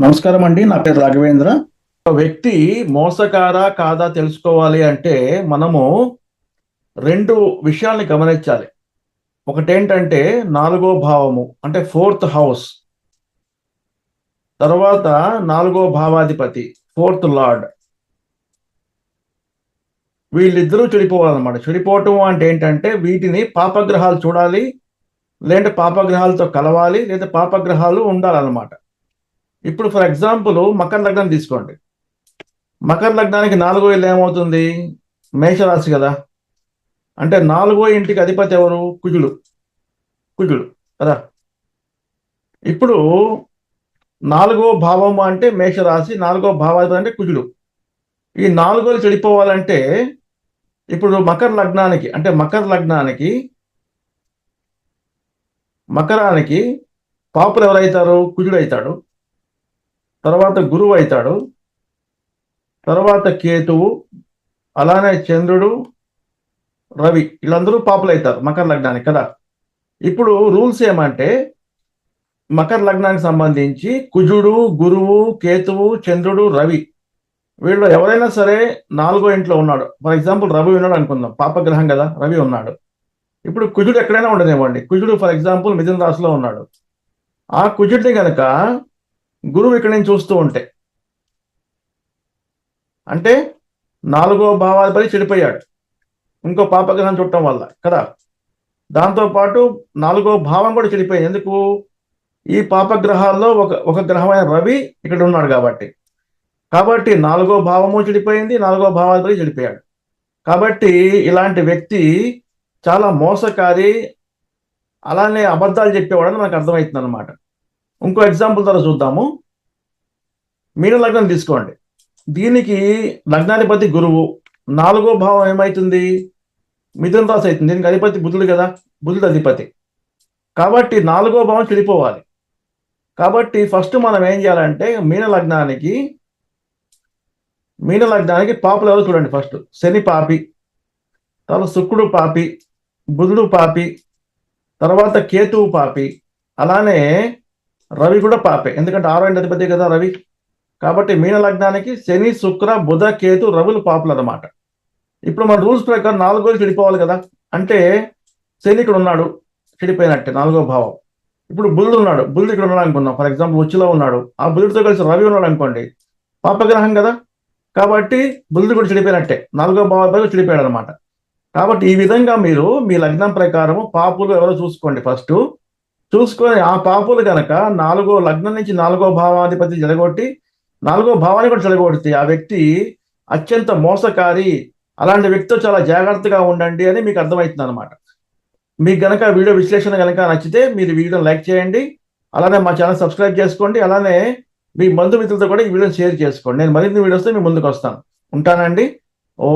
నమస్కారం అండి నా పేరు రాఘవేంద్ర. ఒక వ్యక్తి మోసకారా కాదా తెలుసుకోవాలి అంటే మనము రెండు విషయాల్ని గమనించాలి. ఒకటేంటంటే నాలుగో భావము అంటే ఫోర్త్ హౌస్. తర్వాత నాలుగో భావాధిపతి ఫోర్త్ లార్డ్. వీళ్ళిద్దరూ చెడిపోవాలన్నమాట. చెడిపోవటం అంటే ఏంటంటే వీటిని పాపగ్రహాలు చూడాలి లేదంటే పాపగ్రహాలతో కలవాలి లేదా పాపగ్రహాలు ఉండాలన్నమాట. ఇప్పుడు ఫర్ ఎగ్జాంపుల్ మకర లగ్నం తీసుకోండి. మకర లగ్నానికి నాలుగో ఇల్లు ఏమవుతుంది? మేషరాశి కదా. అంటే నాలుగో ఇంటికి అధిపతి ఎవరు? కుజుడు. కుజుడు కదా. ఇప్పుడు నాలుగో భావము అంటే మేషరాశి నాలుగో భావాధిపతి అంటే కుజుడు. ఈ నాలుగోలు చెడిపోవాలంటే ఇప్పుడు మకర లగ్నానికి అంటే మకర లగ్నానికి మకరానికి పాపులు ఎవరైతారు? కుజుడు అవుతాడు తర్వాత గురువు అవుతాడు. తర్వాత కేతువు అలానే చంద్రుడు రవి వీళ్ళందరూ పాపులు అవుతారు మకర లగ్నానికి కదా. ఇప్పుడు రూల్స్ ఏమంటే మకర లగ్నానికి సంబంధించి కుజుడు గురువు కేతువు చంద్రుడు రవి వీళ్ళు ఎవరైనా సరే నాలుగో ఇంట్లో ఉన్నాడు. ఫర్ ఎగ్జాంపుల్ రవి ఉన్నాడు అనుకుందాం. పాపగ్రహం కదా రవి ఉన్నాడు. ఇప్పుడు కుజుడు ఎక్కడైనా ఉండనివ్వండి. కుజుడు ఫర్ ఎగ్జాంపుల్ మిథున రాశిలో ఉన్నాడు. ఆ కుజుడిని కనుక గురువు ఇక్కడ నుంచి చూస్తూ ఉంటే. అంటే నాలుగో భావాధిపతి చెడిపోయాడు. ఇంకో పాపగ్రహం చూడటం వల్ల కదా? దాంతోపాటు నాలుగో భావం కూడా చెడిపోయింది. ఎందుకు? ఈ పాపగ్రహాల్లో ఒక ఒక గ్రహమైన రవి ఇక్కడ ఉన్నాడు కాబట్టి. కాబట్టి నాలుగో భావము చెడిపోయింది నాలుగో భావాధిపతి చెడిపోయాడు. కాబట్టి ఇలాంటి వ్యక్తి చాలా మోసకారి అలానే అబద్ధాలు చెప్పేవాడని మనకు అర్థమవుతుంది అనమాట ఇంకో ఎగ్జాంపుల్ ద్వారా చూద్దాము. మీన లగ్నం తీసుకోండి. దీనికి లగ్నాధిపతి గురువు. నాలుగో భావం ఏమవుతుంది మిథున రాశి అవుతుంది. దీనికి అధిపతి బుధుడు కదా. బుధుడు అధిపతి. కాబట్టి నాలుగో భావం చెడిపోవాలి. కాబట్టి ఫస్ట్ మనం ఏం చేయాలంటే మీన లగ్నానికి మీన లగ్నానికి పాపలు ఎవరు చూడండి ఫస్ట్ శని పాపి తర్వాత శుక్రుడు పాపి బుధుడు పాపి తర్వాత కేతువు పాపి. అలానే రవి కూడా పాపే. ఎందుకంటే ఆరో ఇంటి అధిపతి కదా రవి. కాబట్టి మీన లగ్నానికి శని శుక్ర బుధ కేతు రవులు పాపులు అనమాట ఇప్పుడు మన రూల్స్ ప్రకారం నాలుగోలు చెడిపోవాలి కదా. అంటే శని ఇక్కడ ఉన్నాడు చెడిపోయినట్టే నాలుగో భావం. ఇప్పుడు బుధుడు ఉన్నాడు బుధుడు ఇక్కడ ఉన్నాడు అనుకున్నాం ఫర్ ఎగ్జాంపుల్ ఉచ్చులో ఉన్నాడు. ఆ బుధుడితో కలిసి రవి ఉన్నాడు అనుకోండి పాపగ్రహం కదా. కాబట్టి బుధుడు కూడా చెడిపోయినట్టే. నాలుగో భావం చెడిపోయాడు అనమాట కాబట్టి ఈ విధంగా మీరు మీ లగ్నం ప్రకారము పాపులు ఎవరో చూసుకోండి ఫస్ట్. చూసుకొని ఆ పాపులు గనక నాలుగో లగ్నం నుంచి నాలుగో భావాధిపతి జరగొట్టి నాలుగో భావాన్ని కూడా జరగొడితే ఆ వ్యక్తి అత్యంత మోసకారి అలాంటి వ్యక్తితో చాలా జాగ్రత్తగా ఉండండి అని మీకు అర్థమవుతుంది అనమాట మీకు గనక వీడియో విశ్లేషణ కనుక నచ్చితే మీరు వీడియోని లైక్ చేయండి అలానే మా ఛానల్ సబ్స్క్రైబ్ చేసుకోండి అలానే మీ బంధుమిత్రులతో కూడా ఈ వీడియోని షేర్ చేసుకోండి. నేను మరిన్ని వీడియోస్తో మీ ముందుకు వస్తాను. ఉంటానండి. ఓ